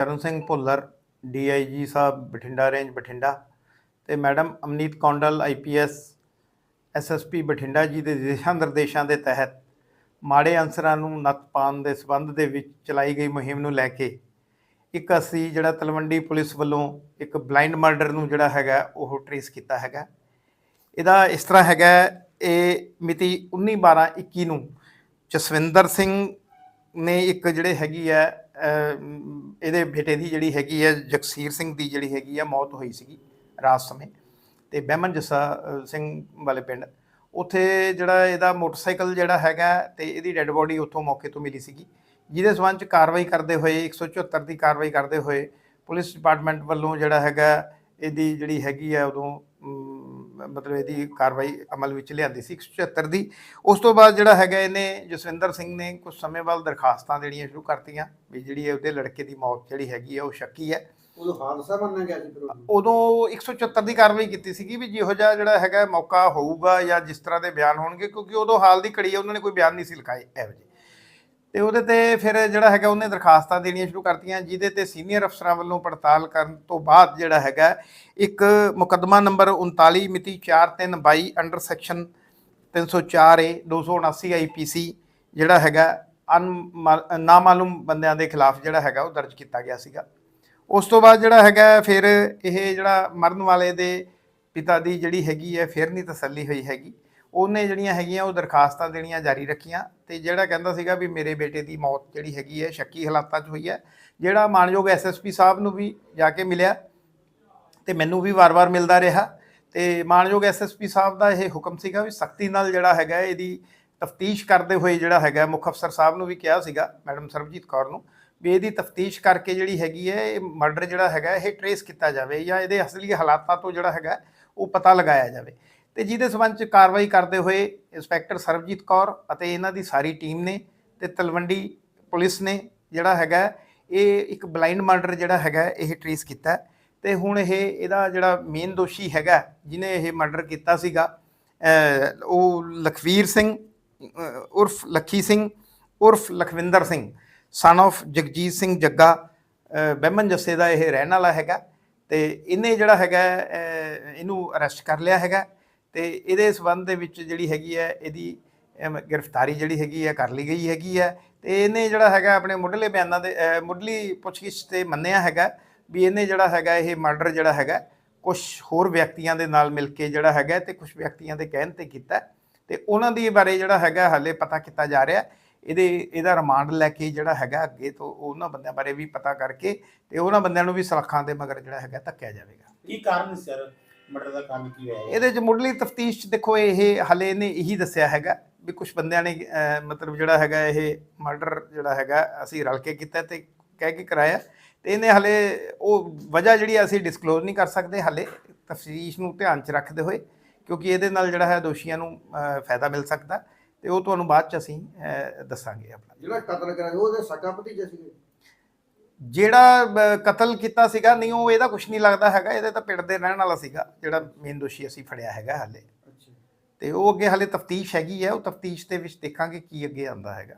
ਕਰਨ ਸਿੰਘ ਭੁੱਲਰ ਡੀਆਈਜੀ ਸਾਹਿਬ ਬਠਿੰਡਾ ਰੇਂਜ ਬਠਿੰਡਾ ਤੇ madam Amneet Kondal IPS SSP Bathinda ji ਦੇ ਦਿਸ਼ਾ ਨਿਰਦੇਸ਼ਾਂ ਦੇ ਤਹਿਤ ਮਾੜੇ ਅਨਸਰਾਂ ਨੂੰ ਨੱਤ ਪਾਉਣ ਦੇ ਸਬੰਧ ਦੇ ਵਿੱਚ ਚਲਾਈ ਗਈ ਮੁਹਿੰਮ ਨੂੰ ਲੈ ਕੇ ਇੱਕ ਅਸੀਂ ਜਿਹੜਾ ਤਲਵੰਡੀ ਪੁਲਿਸ ਵੱਲੋਂ ਇੱਕ ਬਲਾਈਂਡ ਮਰਡਰ ਨੂੰ ਜਿਹੜਾ ਹੈਗਾ ਉਹ ਟ੍ਰੇਸ ਕੀਤਾ ਹੈਗਾ। ਇਹਦਾ ਇਸ ਤਰ੍ਹਾਂ ਹੈਗਾ, ਇਹ ਮਿਤੀ 19 12 21 ਨੂੰ ਜਸਵਿੰਦਰ ਸਿੰਘ ਨੇ ਇੱਕ ਜਿਹੜੇ ਹੈਗੀ ਹੈ ਇਹਦੇ ਬੇਟੇ ਦੀ ਜਿਹੜੀ ਹੈਗੀ ਹੈ ਜਗਸੀਰ ਸਿੰਘ ਦੀ ਜਿਹੜੀ ਹੈਗੀ ਹੈ ਮੌਤ ਹੋਈ ਸੀਗੀ ਰਾਤ ਸਮੇਂ। ਤੇ ਬਹਿਮਨ ਜੱਸਾ ਸਿੰਘ ਵਾਲੇ ਪਿੰਡ, ਉੱਥੇ ਜਿਹੜਾ ਇਹਦਾ ਮੋਟਰਸਾਈਕਲ ਜਿਹੜਾ ਹੈਗਾ ਤੇ ਇਹਦੀ ਡੈੱਡ ਬੋਡੀ ਉੱਥੋਂ ਮੌਕੇ ਤੋਂ ਮਿਲੀ ਸੀਗੀ। ਜਿਹਦੇ ਸਬੰਧ ਚ ਕਾਰਵਾਈ ਕਰਦੇ ਹੋਏ 174 ਦੀ ਕਾਰਵਾਈ ਕਰਦੇ ਹੋਏ, ਪੁਲਿਸ ਡਿਪਾਰਟਮੈਂਟ ਵੱਲੋਂ ਜਿਹੜਾ ਹੈਗਾ, ਇਹਦੀ ਜਿਹੜੀ ਹੈਗੀ ਹੈ ਉਦੋਂ ਮਤਲਬ ਇਹਦੀ ਕਾਰਵਾਈ ਅਮਲ ਵਿੱਚ ਲਿਆਂਦੀ ਸੀ 174 ਦੀ। ਉਸ ਤੋਂ ਬਾਅਦ ਜਿਹੜਾ ਹੈਗਾ ਇਹਨੇ ਜਸਵਿੰਦਰ ਸਿੰਘ ਨੇ ਕੁਝ ਸਮੇਂ ਬਾਅਦ ਦਰਖਾਸਤਾਂ ਦੇਣੀਆਂ ਸ਼ੁਰੂ ਕਰਤੀਆਂ ਵੀ ਜਿਹੜੀ ਹੈ ਉਹਦੇ ਲੜਕੇ ਦੀ ਮੌਤ ਜਿਹੜੀ ਹੈਗੀ ਹੈ ਉਹ ਸ਼ੱਕੀ ਹੈ। ਉਦੋਂ ਹਾਦਸਾ ਮੰਨਿਆ ਗਿਆ ਸੀ। ਉਦੋਂ 174 ਦੀ ਕਾਰਵਾਈ ਕੀਤੀ ਸੀਗੀ ਵੀ ਜਿਹੋ ਜਿਹਾ ਜਿਹੜਾ ਹੈਗਾ ਮੌਕਾ ਹੋਊਗਾ ਜਾਂ ਜਿਸ ਤਰ੍ਹਾਂ ਦੇ ਬਿਆਨ ਹੋਣਗੇ ਕਿਉਂਕਿ ਉਦੋਂ ਹਾਲ ਦੀ ਘੜੀ ਹੈ ਉਹਨਾਂ ਨੇ ਕੋਈ ਬਿਆਨ ਨਹੀਂ ਸੀ ਲਿਖਾਏ ਇਹੋ ਜਿਹੇ। ਤੇ ਉਹਦੇ ਤੇ ਫਿਰ ਜਿਹੜਾ ਹੈਗਾ ਉਹਨੇ ਦਰਖਾਸਤਾਂ ਦੇਣੀਆਂ ਸ਼ੁਰੂ ਕਰਤੀਆਂ, ਜਿਹਦੇ ਤੇ ਸੀਨੀਅਰ ਅਫਸਰਾਂ ਵੱਲੋਂ ਪੜਤਾਲ ਕਰਨ ਤੋਂ ਬਾਅਦ ਜਿਹੜਾ ਹੈਗਾ ਇੱਕ ਮੁਕੱਦਮਾ ਨੰਬਰ 39 ਮਿਤੀ 4322 ਅੰਡਰ ਸੈਕਸ਼ਨ 304 ਏ 279 ਆਈਪੀਸੀ ਜਿਹੜਾ ਹੈਗਾ ਅਨ ਨਾਮਾਲੂਮ ਬੰਦਿਆਂ ਦੇ ਖਿਲਾਫ ਜਿਹੜਾ ਹੈਗਾ ਉਹ ਦਰਜ ਕੀਤਾ ਗਿਆ ਸੀਗਾ। ਉਸ ਤੋਂ ਬਾਅਦ ਜਿਹੜਾ ਹੈਗਾ ਫਿਰ ਇਹ ਜਿਹੜਾ ਮਰਨ ਵਾਲੇ ਦੇ ਪਿਤਾ ਦੀ ਜਿਹੜੀ ਹੈਗੀ ਹੈ, ਫਿਰ ਨਹੀਂ ਤਸੱਲੀ ਹੋਈ ਹੈਗੀ। ਉਹਨੇ ਜਿਹੜੀਆਂ ਹੈਗੀਆਂ, ਉਹ ਦਰਖਾਸਤਾਂ ਦੇਣੀਆਂ ਜਾਰੀ ਰੱਖੀਆਂ ਤੇ ਜਿਹੜਾ ਕਹਿੰਦਾ ਸੀਗਾ ਵੀ ਮੇਰੇ ਬੇਟੇ ਦੀ ਮੌਤ ਜਿਹੜੀ ਹੈਗੀ ਹੈ, ਸ਼ੱਕੀ ਹਾਲਾਤਾਂ 'ਚ ਹੋਈ ਹੈ, ਜਿਹੜਾ ਮਾਨਯੋਗ ਐਸਐਸਪੀ ਸਾਹਿਬ ਨੂੰ ਵੀ ਜਾ ਕੇ ਮਿਲਿਆ ਤੇ ਮੈਨੂੰ ਵੀ ਵਾਰ-ਵਾਰ ਮਿਲਦਾ ਰਿਹਾ ਤੇ ਮਾਨਯੋਗ ਐਸਐਸਪੀ ਸਾਹਿਬ ਦਾ ਇਹ ਹੁਕਮ ਸੀਗਾ ਵੀ ਸਖਤੀ ਨਾਲ ਜਿਹੜਾ ਹੈਗਾ ਇਹਦੀ ਤਫਤੀਸ਼ ਕਰਦੇ ਹੋਏ ਜਿਹੜਾ ਹੈਗਾ ਮੁੱਖ ਅਫਸਰ ਸਾਹਿਬ ਨੂੰ ਵੀ ਕਿਹਾ ਸੀਗਾ, ਮੈਡਮ ਸਰਬਜੀਤ ਕੌਰ ਨੂੰ, ਵੀ ਇਹਦੀ ਤਫਤੀਸ਼ ਕਰਕੇ ਜਿਹੜੀ ਹੈਗੀ ਹੈ, ਇਹ ਮਰਡਰ ਜਿਹੜਾ ਹੈਗਾ ਇਹ ਟਰੇਸ ਕੀਤਾ ਜਾਵੇ ਜਾਂ ਇਹਦੇ ਅਸਲੀ ਹਾਲਾਤਾਂ ਤੋਂ ਜਿਹੜਾ ਹੈਗਾ ਉਹ ਪਤਾ ਲਗਾਇਆ ਜਾਵੇ। ਤੇ ਜਿਹਦੇ ਸਬੰਧ ਚ ਕਾਰਵਾਈ ਕਰਦੇ ਹੋਏ ਇੰਸਪੈਕਟਰ ਸਰਬਜੀਤ ਕੌਰ ਅਤੇ ਇਹਨਾਂ ਦੀ ਸਾਰੀ ਟੀਮ ਨੇ ਤੇ ਤਲਵੰਡੀ ਪੁਲਿਸ ਨੇ ਜਿਹੜਾ ਹੈਗਾ, ਇਹ ਇੱਕ ਬਲਾਈਂਡ ਮਰਡਰ ਜਿਹੜਾ ਹੈਗਾ, ਇਹ ਟਰੇਸ ਕੀਤਾ ਹੈ। ਤੇ ਹੁਣ ਇਹ, ਇਹਦਾ ਜਿਹੜਾ ਮੇਨ ਦੋਸ਼ੀ ਹੈਗਾ ਜਿਨੇ ਇਹ ਮਰਡਰ ਕੀਤਾ ਸੀਗਾ ਉਹ ਲਖਵੀਰ ਸਿੰਘ ਉਰਫ ਲੱਖੀ ਸਿੰਘ, ਉਰਫ ਲਖਵਿੰਦਰ ਸਿੰਘ ਸਨ of ਜਗਜੀਤ ਸਿੰਘ ਜੱਗਾ ਬਹਿਮਨ ਜੱਸੇ ਦਾ ਇਹ ਰਹਿਣ ਵਾਲਾ ਹੈਗਾ ਤੇ ਇਹਨੇ ਜਿਹੜਾ ਹੈਗਾ ਇਹਨੂੰ ਅਰੈਸਟ ਕਰ ਲਿਆ ਹੈਗਾ ਤੇ ਇਹਦੇ ਸਬੰਧ ਦੇ ਵਿੱਚ ਜਿਹੜੀ ਹੈਗੀ ਹੈ, ਇਹਦੀ ਗ੍ਰਿਫਤਾਰੀ ਜਿਹੜੀ ਹੈਗੀ ਹੈ, ਕਰ ਲਈ ਗਈ ਹੈਗੀ ਹੈ ਤੇ ਇਹਨੇ ਜਿਹੜਾ ਹੈਗਾ ਆਪਣੇ ਮੁੱਢਲੇ ਬਿਆਨਾਂ ਦੇ ਮੁੱਢਲੀ ਪੁੱਛਗਿੱਛ ਤੇ ਮੰਨਿਆ ਹੈਗਾ ਵੀ ਇਹਨੇ ਜਿਹੜਾ ਹੈਗਾ ਇਹ ਮਰਡਰ ਜਿਹੜਾ ਹੈਗਾ ਕੁਝ ਹੋਰ ਵਿਅਕਤੀਆਂ ਦੇ ਨਾਲ ਮਿਲ ਕੇ ਜਿਹੜਾ ਹੈਗਾ ਤੇ ਕੁਝ ਵਿਅਕਤੀਆਂ ਦੇ ਕਹਿਣ ਤੇ ਕੀਤਾ ਹੈ ਤੇ ਉਹਨਾਂ ਦੀ ਬਾਰੇ ਜਿਹੜਾ ਹੈਗਾ ਹਾਲੇ ਪਤਾ ਕੀਤਾ ਜਾ ਰਿਹਾ। ਇਹਦੇ, ਇਹਦਾ ਰਿਮਾਂਡ ਲੈ ਕੇ ਜਿਹੜਾ ਹੈਗਾ ਅੱਗੇ ਤੋਂ ਉਹਨਾਂ ਬੰਦਿਆਂ ਬਾਰੇ ਵੀ ਪਤਾ ਕਰਕੇ ਤੇ ਉਹਨਾਂ ਬੰਦਿਆਂ ਨੂੰ ਵੀ ਸਲਾਖਾਂ ਦੇ ਮਗਰ ਜਿਹੜਾ ਹੈਗਾ ਧੱਕਿਆ ਜਾਵੇਗਾ। ਕੀ ਕਾਰਨ ਸਰ? ਮਰਡਰ ਦਾ ਕਾਰਨ ਕੀ ਹੋਇਆ? ਇਹਦੇ ਚ ਮੁੱਢਲੀ ਤਫਤੀਸ਼ ਚ ਦੇਖੋ ਇਹ ਹਲੇ ਇਹਨੇ ਇਹੀ ਦੱਸਿਆ ਹੈਗਾ ਵੀ ਕੁਝ ਬੰਦਿਆਂ ਨੇ ਮਤਲਬ ਜਿਹੜਾ ਹੈਗਾ ਇਹ ਮਰਡਰ ਜਿਹੜਾ ਹੈਗਾ ਅਸੀਂ ਰਲ ਕੇ ਕੀਤਾ ਤੇ ਕਹਿ ਕੇ ਕਰਾਇਆ ਤੇ ਇਹਨੇ ਹਲੇ ਉਹ ਵਜ੍ਹਾ ਜਿਹੜੀ ਅਸੀਂ ਡਿਸਕਲੋਜ਼ ਨਹੀਂ ਕਰ ਸਕਦੇ ਹਲੇ ਤਫਤੀਸ਼ ਨੂੰ ਧਿਆਨ ਚ ਰੱਖਦੇ ਹੋਏ ਕਿਉਂਕਿ ਇਹਦੇ ਨਾਲ ਜਿਹੜਾ ਹੈ ਦੋਸ਼ੀਆਂ ਨੂੰ ਫਾਇਦਾ ਮਿਲ ਸਕਦਾ ਤੇ ਉਹ ਤੁਹਾਨੂੰ ਬਾਅਦ ਚ ਅਸੀਂ ਦੱਸਾਂਗੇ ਆਪਣਾ। ਜਿਹੜਾ ਕਤਲ ਕਰਿਆ ਸੀ, ਉਹਦੇ ਸਕਾ ਭਤੀਜੇ ਸੀਗੇ? ਜਿਹੜਾ ਕਤਲ ਕੀਤਾ ਸੀਗਾ ਨਹੀਂ ਉਹ ਇਹਦਾ ਕੁਝ ਨਹੀਂ ਲੱਗਦਾ ਹੈਗਾ ਇਹਦੇ ਤਾਂ ਪਿੰਡ ਦੇ ਰਹਿਣ ਵਾਲਾ ਸੀਗਾ ਜਿਹੜਾ ਮੇਨ ਦੋਸ਼ੀ ਅਸੀਂ ਫੜਿਆ ਹੈਗਾ ਹਾਲੇ। ਤੇ ਉਹ ਅੱਗੇ ਹਾਲੇ ਤਫਤੀਸ਼ ਹੈਗੀ ਹੈ ਉਹ ਤਫਤੀਸ਼ ਦੇ ਵਿੱਚ ਦੇਖਾਂਗੇ ਕੀ ਅੱਗੇ ਆਉਂਦਾ ਹੈਗਾ।